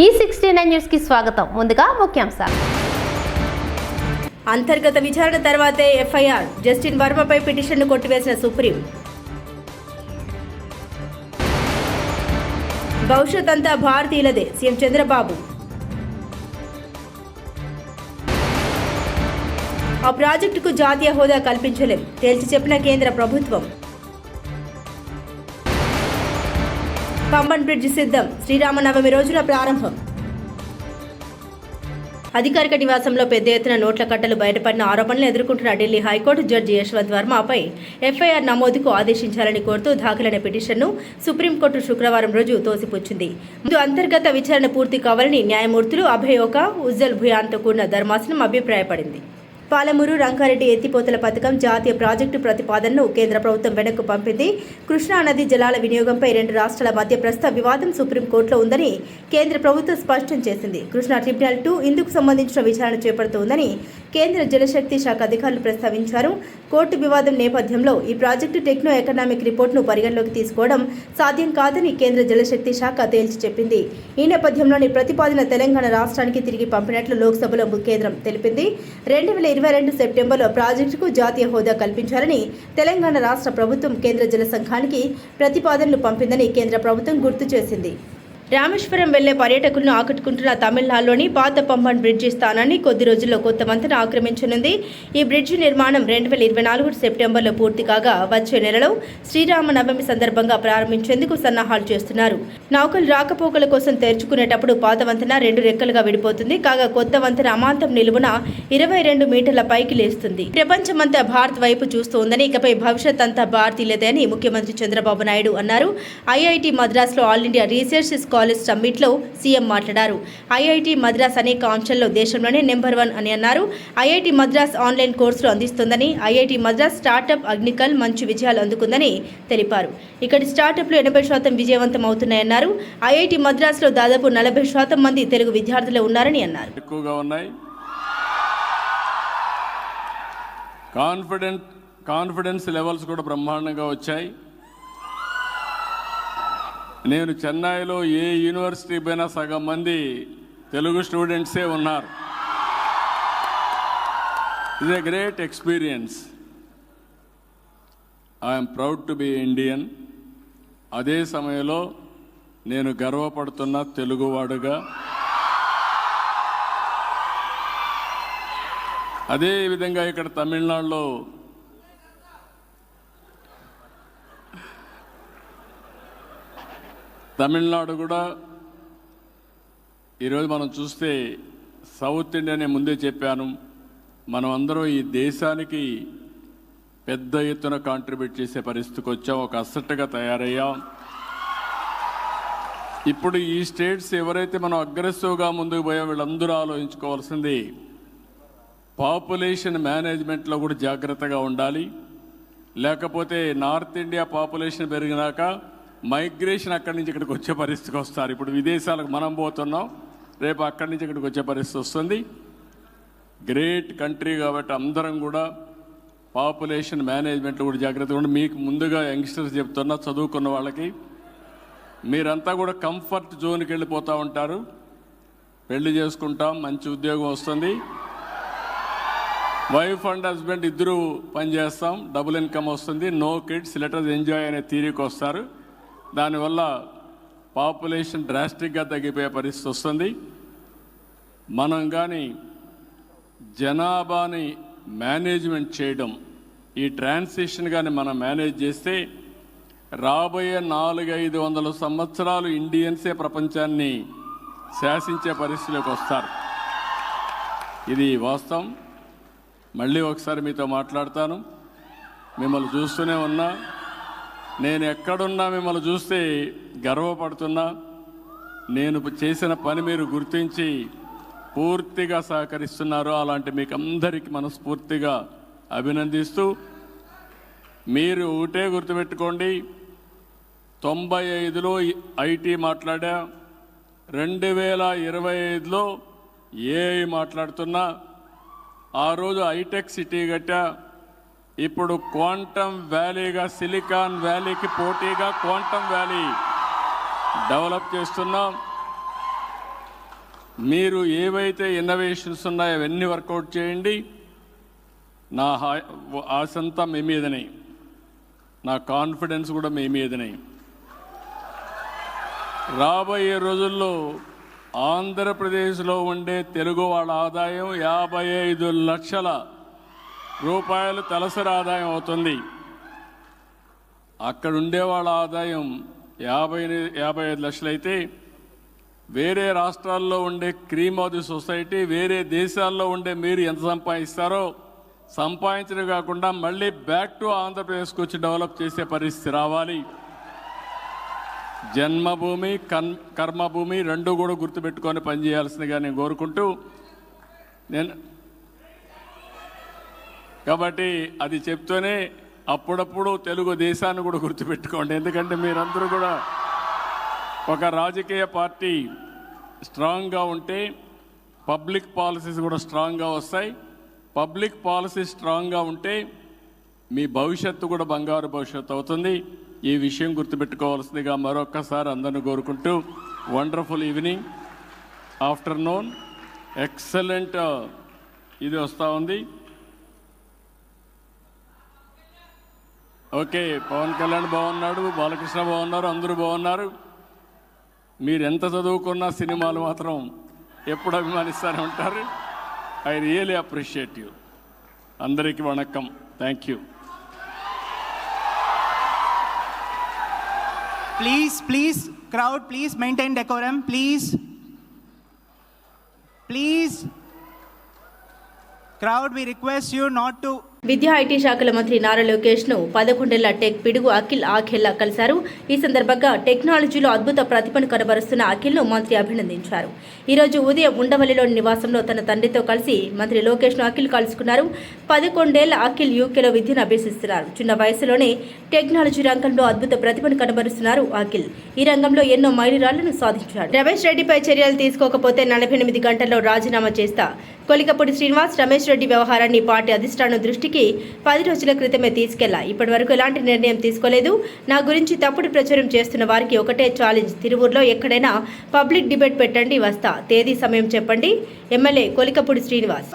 ఈ sixty nine న్యూస్కి స్వాగతం. ముందుగా ముఖ్యాంశాలు. అంతర్గత విచారణ తర్వాతే ఎఫ్ఐఆర్. జస్టిన్ వర్మపై పిటిషన్ను కొట్టివేసిన సుప్రీం. భవిష్యత్ అంతా భారతీయులదే సీఎం చంద్రబాబు. ఆ ప్రాజెక్టుకు జాతీయ హోదా కల్పించలేం తేల్చి చెప్పిన కేంద్ర ప్రభుత్వం. పంబన్ బ్రిడ్జ్ సిద్ధం. శ్రీరామనవమి రోజున ప్రారంభం. అధికారిక నివాసంలో పెద్ద ఎత్తున నోట్ల కట్టలు బయటపడిన ఆరోపణలు ఎదుర్కొంటున్న Delhi high court judge Yashwant వర్మపై FIR నమోదుకు ఆదేశించాలని కోరుతూ దాఖలైన పిటిషన్ను సుప్రీంకోర్టు శుక్రవారం రోజు తోసిపుచ్చింది. ముందు అంతర్గత విచారణ పూర్తి కావాలని న్యాయమూర్తులు అభయ్ ఒక ఉజ్జల్ భుయాన్తో కూడిన ధర్మాసనం అభిప్రాయపడింది. పాలమూరు రంగారెడ్డి ఎత్తిపోతల పథకం జాతీయ ప్రాజెక్టు ప్రతిపాదనను కేంద్ర ప్రభుత్వం వెనక్కు పంపింది. కృష్ణా నది జలాల వినియోగంపై రెండు రాష్ట్రాల మధ్య ప్రస్తుత వివాదం సుప్రీంకోర్టులో ఉందని కేంద్ర ప్రభుత్వం స్పష్టం చేసింది. కృష్ణా ట్రిబ్యునల్ టూ ఇందుకు సంబంధించిన విచారణ చేపడుతోందని కేంద్ర జలశక్తి శాఖ అధికారులు ప్రస్తావించారు. కోర్టు వివాదం నేపథ్యంలో ఈ ప్రాజెక్టు టెక్నో ఎకనామిక్ రిపోర్టును పరిగణలోకి తీసుకోవడం సాధ్యం కాదని కేంద్ర జలశక్తి శాఖ తేల్చి చెప్పింది. ఈ నేపథ్యంలోని ప్రతిపాదన తెలంగాణ రాష్ట్రానికి తిరిగి పంపినట్లు లోక్సభలో కేంద్రం తెలిపింది. రెండు వేల ఇరవై రెండు సెప్టెంబర్లో ప్రాజెక్టుకు జాతీయ హోదా కల్పించాలని తెలంగాణ రాష్ట్ర ప్రభుత్వం కేంద్ర జల సంఘానికి ప్రతిపాదనలు పంపిందని కేంద్ర ప్రభుత్వం గుర్తు చేసింది. రామేశ్వరం వెళ్ళే పర్యాటకులను ఆకట్టుకుంటున్న తమిళనాడులోని పాత పంబన్ బ్రిడ్జి స్థానాన్ని కొద్ది రోజుల్లో కొత్త వంతెన ఆక్రమించనుంది. ఈ బ్రిడ్జి నిర్మాణం రెండు వేల ఇరవై నాలుగు సెప్టెంబర్లో పూర్తి కాగా వచ్చే నెలలో శ్రీరామ నవమి సందర్భంగా ప్రారంభించేందుకు సన్నాహాలు చేస్తున్నారు. నౌకలు రాకపోకల కోసం తెరుచుకునేటప్పుడు పాత వంతెన రెండు రెక్కలుగా విడిపోతుంది. కాగా కొత్త వంతెన అమాంతం నిలువున ఇరవై రెండు మీటర్ల పైకి లేస్తుంది. ప్రపంచమంతా భారత్ వైపు చూస్తోందని ఇకపై భవిష్యత్ అంతా భారతీయులదే అని ముఖ్యమంత్రి చంద్రబాబు నాయుడు అన్నారు. ఐఐటి మద్రాసులో ఆల్ ఇండియా రీసెర్చ్ కాలేజ్ సమ్మిట్లో సీఎం మాట్లాడారు. ఐఐటి మద్రాస్ అనేక అంశాల్లో దేశంలోనే నెంబర్ వన్ అని అన్నారు. ఐఐటి మద్రాస్ ఆన్లైన్ కోర్సులు అందిస్తుందని ఐఐటి మద్రాస్ స్టార్టప్ అగ్నికల్ మంచి విజయాలు అందుకుందని తెలిపారు. ఇక్కడి స్టార్టప్లు ఎనభై శాతం విజయవంతం అవుతున్నాయన్నారు. ఐఐటి మద్రాస్లో దాదాపు నలభై శాతం మంది తెలుగు విద్యార్థులే ఉన్నారని అన్నారు. ఎక్కువగా ఉన్నాయి. కాన్ఫిడెంట్ కాన్ఫిడెన్స్ లెవెల్స్ కూడా బ్రహ్మాండంగా వచ్చాయి. నేను చెన్నైలో ఏ యూనివర్సిటీ పైన సగం మంది తెలుగు స్టూడెంట్సే ఉన్నారు. ఇది a great experience I'm proud to be Indian అదే సమయంలో నేను గర్వపడుతున్న తెలుగువాడుగా. అదే విధంగా ఇక్కడ తమిళనాడులో తమిళనాడు కూడా ఈరోజు మనం చూస్తే సౌత్ ఇండియా నేను ముందే చెప్పాను మనం అందరం ఈ దేశానికి పెద్ద ఎత్తున కాంట్రిబ్యూట్ చేసే పరిస్థితికి వచ్చాం ఒక అసెట్గా తయారయ్యాం. ఇప్పుడు ఈ స్టేట్స్ ఎవరైతే మనం అగ్రెసివ్గా ముందుకు పోయాం వీళ్ళందరూ ఆలోచించుకోవాల్సింది పాపులేషన్ మేనేజ్మెంట్లో కూడా జాగ్రత్తగా ఉండాలి. లేకపోతే నార్త్ ఇండియా పాపులేషన్ పెరిగినాక మైగ్రేషన్ అక్కడి నుంచి ఇక్కడికి వచ్చే పరిస్థితికి వస్తారు. ఇప్పుడు విదేశాలకు మనం పోతున్నాం రేపు అక్కడి నుంచి ఇక్కడికి వచ్చే పరిస్థితి వస్తుంది. గ్రేట్ కంట్రీ కాబట్టి అందరం కూడా పాపులేషన్ మేనేజ్మెంట్లో కూడా జాగ్రత్తగా ఉండి మీకు ముందుగా యంగ్స్టర్స్ చెప్తున్నా చదువుకున్న వాళ్ళకి. మీరంతా కూడా కంఫర్ట్ జోన్కి వెళ్ళిపోతూ ఉంటారు. పెళ్ళి చేసుకుంటాం మంచి ఉద్యోగం వస్తుంది. వైఫ్ అండ్ హస్బెండ్ ఇద్దరు పనిచేస్తాం డబుల్ ఇన్కమ్ వస్తుంది నో కిడ్స్ లెటర్స్ ఎంజాయ్ అనే తీరికి వస్తారు. దానివల్ల పాపులేషన్ డ్రాస్టిక్గా తగ్గిపోయే పరిస్థితి వస్తుంది. మనం కానీ జనాభాని మేనేజ్మెంట్ చేయడం ఈ ట్రాన్సిషన్ కానీ మనం మేనేజ్ చేస్తే రాబోయే నాలుగైదు వందల సంవత్సరాలు ఇండియన్సే ప్రపంచాన్ని శాసించే పరిస్థితిలోకి వస్తారు. ఇది వాస్తవం. మళ్ళీ ఒకసారి మీతో మాట్లాడతాను. మిమ్మల్ని చూస్తూనే ఉన్నా. నేను ఎక్కడున్నా మిమ్మల్ని చూస్తే గర్వపడుతున్నా. నేను చేసిన పని మీరు గుర్తించి పూర్తిగా సహకరిస్తున్నారు. అలాంటి మీకు అందరికీ మనస్ఫూర్తిగా అభినందిస్తూ మీరు ఒకటే గుర్తుపెట్టుకోండి. తొంభై ఐదులో ఐటీ మాట్లాడా. రెండు వేల ఇరవై ఐదులో ఏఐ మాట్లాడుతున్నా. ఆ రోజు హైటెక్ సిటీ కట్టా. ఇప్పుడు క్వాంటమ్ వ్యాలీగా సిలికాన్ వ్యాలీకి పోటీగా క్వాంటమ్ వ్యాలీ డెవలప్ చేస్తున్నాం. మీరు ఏవైతే ఇన్నోవేషన్స్ ఉన్నాయో అవన్నీ వర్కౌట్ చేయండి. నా ఆశంతా మీ మీదనే. నా కాన్ఫిడెన్స్ కూడా మీ మీదనే. రాబోయే రోజుల్లో ఆంధ్రప్రదేశ్లో ఉండే తెలుగు వాళ్ళ ఆదాయం యాభై ఐదు లక్షల రూపాయలు తలసరి ఆదాయం అవుతుంది. అక్కడ ఉండే వాళ్ళ ఆదాయం యాభై యాభై ఐదు లక్షలైతే వేరే రాష్ట్రాల్లో ఉండే క్రీమ్ ఆఫ్ ది సొసైటీ వేరే దేశాల్లో ఉండే మీరు ఎంత సంపాదిస్తారో సంపాదించడం కాకుండా మళ్ళీ బ్యాక్ టు ఆంధ్రప్రదేశ్కి వచ్చి డెవలప్ చేసే పరిస్థితి రావాలి. జన్మభూమి కన్ కర్మభూమి రెండు కూడా గుర్తుపెట్టుకొని పనిచేయాల్సిందిగా నేను కోరుకుంటూ నేను కాబట్టి అది చెప్తూనే అప్పుడప్పుడు తెలుగు దేశాన్ని కూడా గుర్తుపెట్టుకోండి. ఎందుకంటే మీరందరూ కూడా ఒక రాజకీయ పార్టీ స్ట్రాంగ్గా ఉంటే పబ్లిక్ పాలసీస్ కూడా స్ట్రాంగ్గా వస్తాయి. పబ్లిక్ పాలసీ స్ట్రాంగ్గా ఉంటే మీ భవిష్యత్తు కూడా బంగారు భవిష్యత్తు అవుతుంది. ఈ విషయం గుర్తుపెట్టుకోవాల్సిందిగా మరొక్కసారి అందరిని కోరుకుంటూ వండర్ఫుల్ ఈవినింగ్ ఆఫ్టర్నూన్. ఎక్సలెంట్ ఇది వస్తూ ఉంది. ఓకే పవన్ కళ్యాణ్ బాగున్నాడు బాలకృష్ణ బాగున్నారు అందరూ బాగున్నారు. మీరు ఎంత చదువుకున్నా సినిమాలు మాత్రం ఎప్పుడు అభిమానిస్తూనే ఉంటారు. I really appreciate you. అందరికీ vanakkam. Thank you. Please please crowd please maintain decorum, please. Please. Crowd, we request you not to విద్యా ఐటీ శాఖల మంత్రి నారా లోకేష్ను పదకొండేళ్ళ టెక్ పిడుగు అఖిల్ ఆఖెల్లా కలిశారు. ఈ సందర్భంగా టెక్నాలజీలో అద్భుత ప్రతిభను కనబరుస్తున్న అఖిల్ను మంత్రి అభినందించారు. ఈ రోజు ఉదయం ఉండవల్లిలోని నివాసంలో తన తండ్రితో కలిసి మంత్రి లోకేష్ను అఖిల్ కలుసుకున్నారు. పదకొండేళ్ళ అఖిల్ యూకేలో విద్యను అభ్యసిస్తున్నారు. చిన్న వయసులోనే టెక్నాలజీ రంగంలో అద్భుత ప్రతిభను కనబరుస్తున్నారు అఖిల్. ఈ రంగంలో ఎన్నో మైలురాళ్ళను సాధించారు రమేష్ రెడ్డిపై చర్యలు తీసుకోకపోతే నలభై ఎనిమిది గంటల్లో రాజీనామా చేస్తా కొలికపూడి శ్రీనివాస్ రమేష్ రెడ్డి వ్యవహారాన్ని పార్టీ అధిష్టానం దృష్టికి పది రోజుల క్రితమే తీసుకెళ్ళా. ఇప్పటి వరకు ఎలాంటి నిర్ణయం తీసుకోలేదు. నా గురించి తప్పుడు ప్రచారం చేస్తున్న వారికి ఒకటే ఛాలెంజ్ తిరువూరులో ఎక్కడైనా పబ్లిక్ డిబేట్ పెట్టండి వస్తా. తేదీ సమయం చెప్పండి. ఎమ్మెల్యే కొలికపూడి శ్రీనివాస్.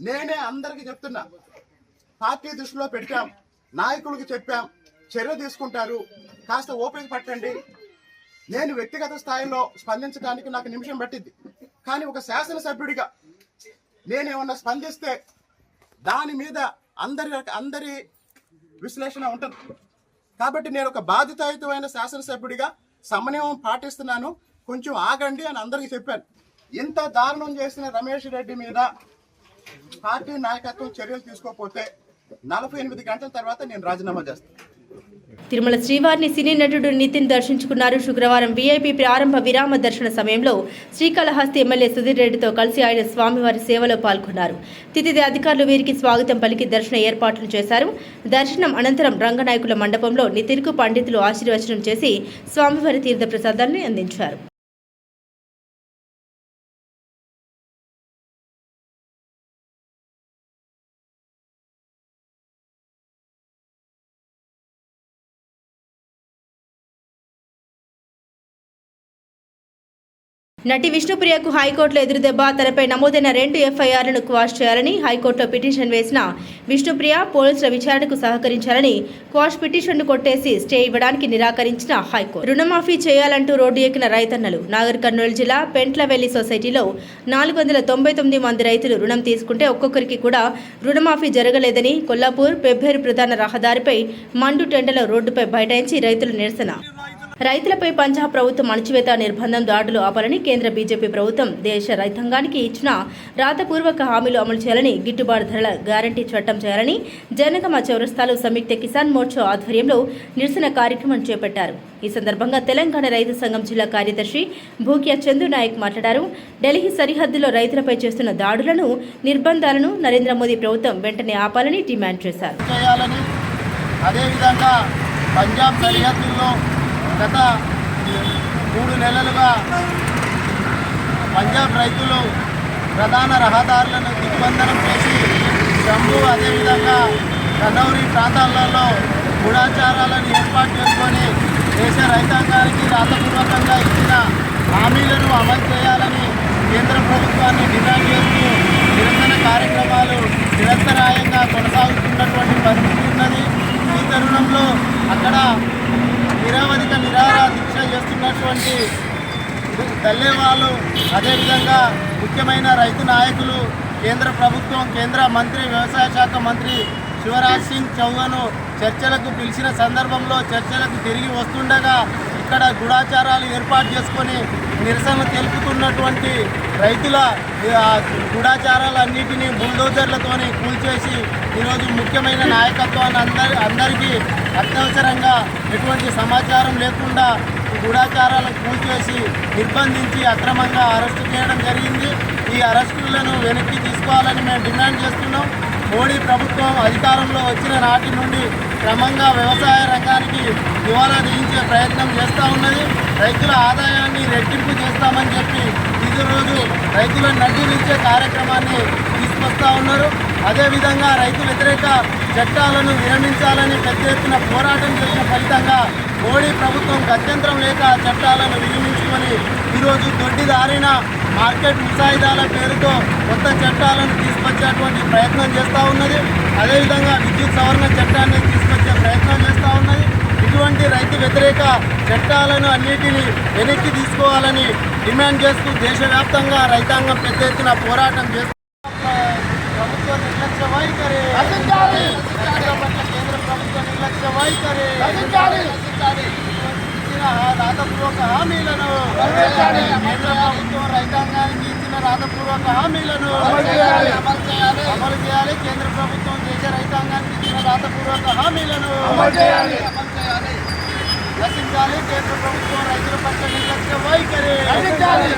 నేనే అందరికీ చెప్తున్నా. పార్టీ దృష్టిలో పెట్టాం. నాయకులకు చెప్పాం. చర్య తీసుకుంటారు. కాస్త ఓపిక పట్టండి. నేను వ్యక్తిగత స్థాయిలో స్పందించడానికి నాకు నిమిషం పట్టింది. కానీ ఒక శాసనసభ్యుడిగా నేనేమన్నా స్పందిస్తే దాని మీద అందరి అందరి విశ్లేషణ ఉంటుంది. కాబట్టి నేను ఒక బాధితాయుతమైన శాసనసభ్యుడిగా సమన్వయం పాటిస్తున్నాను. కొంచెం ఆగండి అని అందరికీ చెప్పాను. ఇంత దారుణం చేసిన రమేష్ రెడ్డి మీద పార్టీ నాయకత్వం చర్యలు తీసుకోకపోతే నలభై ఎనిమిది గంటల తర్వాత నేను రాజీనామా చేస్తాను. తిరుమల శ్రీవారిని సినీ నటుడు నితిన్ దర్శించుకున్నారు. శుక్రవారం వీఐపీ ప్రారంభ విరామ దర్శన సమయంలో శ్రీకాళహస్తి ఎమ్మెల్యే సుధీర్ రెడ్డితో కలిసి ఆయన స్వామివారి సేవలో పాల్గొన్నారు. తితిది అధికారులు వీరికి స్వాగతం పలికి దర్శన ఏర్పాట్లు చేశారు. దర్శనం అనంతరం రంగనాయకుల మండపంలో నితిన్కు పండితులు ఆశీర్వచనం చేసి స్వామివారి తీర్థ ప్రసాదాన్ని అందించారు. నటి విష్ణుప్రియకు హైకోర్టులో ఎదురుదెబ్బ తనపై నమోదైన రెండు ఎఫ్ఐఆర్లను క్వాష్ చేయాలని హైకోర్టులో పిటిషన్ వేసిన విష్ణుప్రియ పోలీసుల విచారణకు సహకరించాలని క్వాష్ పిటిషన్ను కొట్టేసి స్టే ఇవ్వడానికి నిరాకరించిన హైకోర్టు. రుణమాఫీ చేయాలంటూ రోడ్డు ఎక్కిన రైతన్నలు నాగర్ కర్నూలు జిల్లా పెంట్లవెల్లి సొసైటీలో నాలుగు వందల తొంభై తొమ్మిది మంది రైతులు రుణం తీసుకుంటే ఒక్కొక్కరికి కూడా రుణమాఫీ జరగలేదని కొల్లాపూర్ పెబ్బేరు ప్రధాన రహదారిపై మండు టెండలో రోడ్డుపై బైఠాయించి రైతులు నిరసన. రైతులపై పంజాబ్ ప్రభుత్వం అణచివేత నిర్బంధం దాడులు ఆపాలని కేంద్ర బీజేపీ ప్రభుత్వం దేశ రైతాంగానికి ఇచ్చిన రాతపూర్వక హామీలు అమలు చేయాలని గిట్టుబాటు ధరల గ్యారంటీ చట్టం చేయాలని జనగమ చౌరస్తాలు సంయుక్త కిసాన్ మోర్చా ఆధ్వర్యంలో నిరసన కార్యక్రమం చేపట్టారు. ఈ సందర్భంగా తెలంగాణ రైతు సంఘం జిల్లా కార్యదర్శి భూక్యా చందు నాయక్ మాట్లాడారు. ఢిల్లీ సరిహద్దులో రైతులపై చేస్తున్న దాడులను నిర్బంధాలను నరేంద్ర మోదీ ప్రభుత్వం వెంటనే ఆపాలని డిమాండ్ చేశారు. అదేవిధంగా పంజాబ్ సరిహద్దుల్లో గత మూడు నెలలుగా పంజాబ్ రైతులు ప్రధాన రహదారులను దిగ్బంధనం చేసి జమ్మూ అదేవిధంగా కన్నౌరి ప్రాంతాలలో గుడాచారాలను ఏర్పాటు చేసుకొని దేశ రైతాంగానికి రాతపూర్వకంగా ఇచ్చిన హామీలను అమలు చేయాలని కేంద్ర ప్రభుత్వాన్ని డిమాండ్ చేస్తూ నిరంతర కార్యక్రమాలు నిరంతరాయంగా కొనసాగుతున్నటువంటి పరిస్థితి ఉన్నది. ఈ తరుణంలో అక్కడ నిరవధిక నిరాహార దీక్ష చేస్తున్నటువంటి తల్లేవాళ్ళు అదేవిధంగా ముఖ్యమైన రైతు నాయకులు కేంద్ర ప్రభుత్వం కేంద్ర మంత్రి వ్యవసాయ శాఖ మంత్రి శివరాజ్ సింగ్ చౌహాను చర్చలకు పిలిచిన సందర్భంలో చర్చలకు తిరిగి వస్తుండగా ఇక్కడ గూఢాచారాలు ఏర్పాటు చేసుకొని నిరసన తెలుపుతున్నటువంటి రైతుల ఆ, గూఢాచారాలన్నిటినీ బుల్డోజర్లతోని కూల్చేసి ఈరోజు ముఖ్యమైన నాయకత్వాన్ని అందరి అందరికీ అత్యవసరంగా ఎటువంటి సమాచారం లేకుండా ఈ గూఢాచారాలను కూల్చేసి నిర్బంధించి అక్రమంగా అరెస్టు చేయడం జరిగింది. ఈ అరెస్టులను వెనక్కి తీసుకోవాలని మేము డిమాండ్ చేస్తున్నాం. మోడీ ప్రభుత్వం అధికారంలో వచ్చిన నాటి నుండి క్రమంగా వ్యవసాయ రంగానికి దివాలా దించే ప్రయత్నం చేస్తూ ఉన్నది. రైతుల ఆదాయాన్ని రెట్టింపు చేస్తామని చెప్పి ఇది రోజు రైతులను నడ్డినిచ్చే కార్యక్రమాన్ని తీసుకొస్తా ఉన్నారు. అదేవిధంగా రైతు వ్యతిరేక చట్టాలను విరమించాలని పెద్ద ఎత్తున పోరాటం చేసిన ఫలితంగా మోడీ ప్రభుత్వం గత్యంతరం లేక చట్టాలను విరమించుకొని ఈరోజు దొడ్డిదారిన మార్కెట్ ముసాయిదాల పేరుతో కొత్త చట్టాలను తీసుకొచ్చేటువంటి ప్రయత్నం చేస్తూ ఉన్నది. అదేవిధంగా విద్యుత్ సవరణ చట్టాన్ని తీసుకొచ్చే ప్రయత్నం చేస్తూ ఉన్నది. ఇటువంటి రైతు వ్యతిరేక చట్టాలను అన్నిటినీ వెనక్కి తీసుకోవాలని డిమాండ్ చేస్తూ దేశవ్యాప్తంగా రైతాంగం పెద్ద ఎత్తున పోరాటం చేస్తూ ప్రభుత్వ నిర్లక్ష్య వైఖరి కేంద్ర ప్రభుత్వ నిర్లక్ష్య వైఖరి ఇచ్చిన రాతపూర్వక హామీలను కేంద్ర ప్రభుత్వం రైతాంగానికి ఇచ్చిన రాతపూర్వక హామీలను అమలు చేయాలి అమలు చేయాలి కేంద్ర ప్రభుత్వం దేశ రైతాంగానికి ఇచ్చిన రాతపూర్వక హామీలను అమలు చేయాలి రచించాలి కేంద్ర ప్రభుత్వం రైతుల పట్ల నిర్లక్ష్య వైఖరి. రచించాలి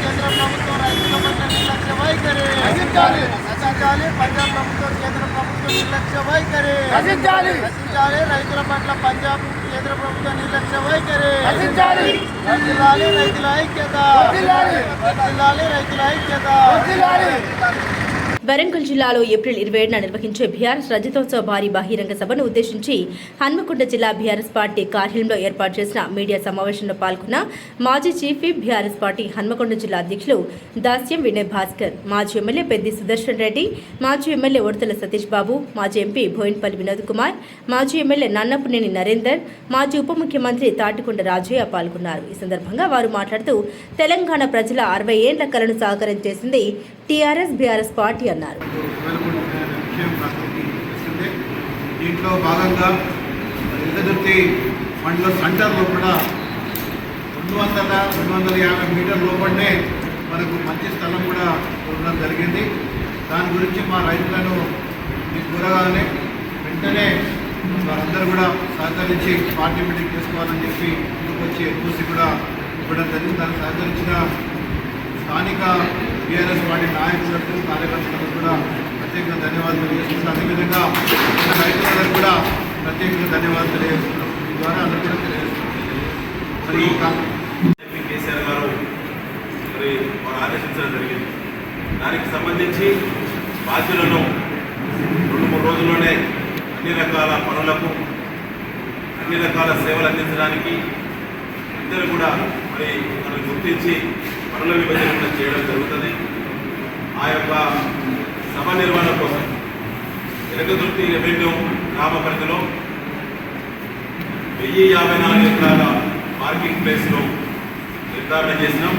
కేంద్ర ప్రభుత్వం రైతుల పట్ల నిర్లక్ష్య వైఖరి. రచించాలి పంజాబ్ ప్రభుత్వం కేంద్ర ప్రభుత్వం నిర్లక్ష్య వైఖరి. రచించాలి రైతుల పట్ల పంజాబ్ కేంద్ర ప్రభుత్వం నిర్లక్ష్య వైఖరి. రైతుల ఐక్యత. రైతుల ఐక్యత. వరంగల్ జిల్లాలో ఏప్రిల్ ఇరవై ఏడున నిర్వహించే బీఆర్ఎస్ రజతోత్సవ భారీ బహిరంగ సభను ఉద్దేశించి హన్మకొండ జిల్లా బీఆర్ఎస్ పార్టీ కార్యాలయంలో ఏర్పాటు చేసిన మీడియా సమావేశంలో పాల్గొన్న మాజీ చీఫ్ బీఆర్ఎస్ పార్టీ హన్మకొండ జిల్లా అధ్యక్షులు దాస్యం వినయ్ భాస్కర్ మాజీ ఎమ్మెల్యే పెద్ది సుదర్శన్ రెడ్డి మాజీ ఎమ్మెల్యే ఒడతల సతీష్ బాబు మాజీ ఎంపీ బోయిన్పల్లి వినోద్ కుమార్ మాజీ ఎమ్మెల్యే నన్నపునేని నరేందర్ మాజీ ఉప ముఖ్యమంత్రి తాటికొండ రాజయ్య పాల్గొన్నారు. ఈ సందర్భంగా వారు మాట్లాడుతూ తెలంగాణ ప్రజల అరవై ఏండ్ల కలను సాకారం చేసింది టీఆర్ఎస్ బీఆర్ఎస్ పార్టీ అన్నారు. దీంట్లో భాగంగా ఎదుర్తి మండల సెంటర్లో కూడా రెండు వందల రెండు వందల యాభై మీటర్ లోపలనే మనకు మంచి స్థలం కూడా ఉండడం జరిగింది. దాని గురించి మా రైతులను మీకు కూరగానే వెంటనే వారందరూ కూడా సహకరించి పార్టీ మీటింగ్ చేసుకోవాలని చెప్పి ముందుకు వచ్చి చూసి కూడా ఇవ్వడం జరిగింది. దానికి సహకరించిన స్థానిక టీఆర్ఎస్ పార్టీ నాయకులకు కార్యకర్తలకు కూడా ప్రత్యేకంగా ధన్యవాదాలు తెలియజేస్తున్నాం అదేవిధంగా మన కూడా ప్రత్యేకంగా ధన్యవాదాలు తెలియజేస్తున్నాం మీ ద్వారా అందరూ కూడా తెలియజేస్తున్నాం మరి ఎంపీ కేసీఆర్ గారు మరి వారు ఆదేశించడం జరిగింది. దానికి సంబంధించి బాధ్యులను రెండు మూడు రోజుల్లోనే అన్ని రకాల పనులకు అన్ని రకాల సేవలు అందించడానికి ఇద్దరు కూడా మరి మనం గుర్తించి పనుల విభజన చేయడం జరుగుతుంది. ఆ యొక్క సభ నిర్వహణ కోసం ఎరగదుర్తి రెవెన్యూ గ్రామ పరిధిలో వెయ్యి యాభై నాలుగు ఎకరాల పార్కింగ్ ప్లేస్ను నిర్ధారణ చేసినాం.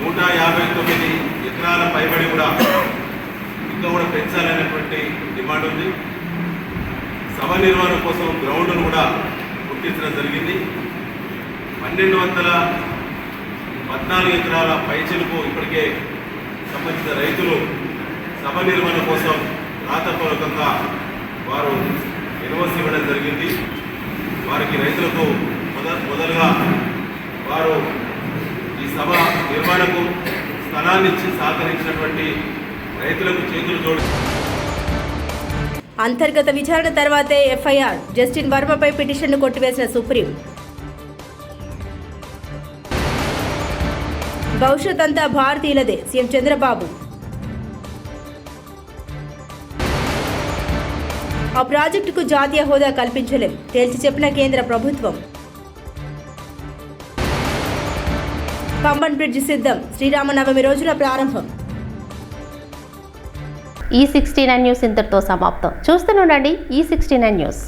నూట యాభై తొమ్మిది ఎకరాల పైబడి కూడా ఇంకా కూడా పెంచాలనేటువంటి డిమాండ్ ఉంది. సభ నిర్వహణ కోసం గ్రౌండ్ను కూడా గుర్తించడం జరిగింది. పన్నెండు వందల పద్నాలుగు ఎకరాల పైచిలకు ఇప్పటికే సంబంధించిన రైతులు సభ నిర్వహణ కోసం రాతపూర్వకంగా వారు ఎన్ఓసి ఇవ్వడం జరిగింది. వారికి రైతులకు మొద మొదలుగా వారు ఈ సభ నిర్వహణకు స్థలాన్నిచ్చి సహకరించినటువంటి రైతులకు చేతులు జోడి అంతర్గత విచారణ తర్వాతే ఎఫ్ఐఆర్. జస్టిన్ వర్మపై పిటిషన్ను కొట్టివేసిన సుప్రీం. భవిష్యత్ అంతా భారతీయులదే సీఎం చంద్రబాబు. ఆ ప్రాజెక్టుకు జాతీయ హోదా కల్పించలేం తేల్చి చెప్పిన కేంద్ర ప్రభుత్వం. పంబన్ బ్రిడ్జ్ సిద్ధం శ్రీరామనవమి రోజున ప్రారంభం. ఈ సిక్స్టీ నైన్ న్యూస్ ఇంతటితో సమాప్తం. చూస్తూనే ఉండండి ఈ సిక్స్టీ నైన్ న్యూస్.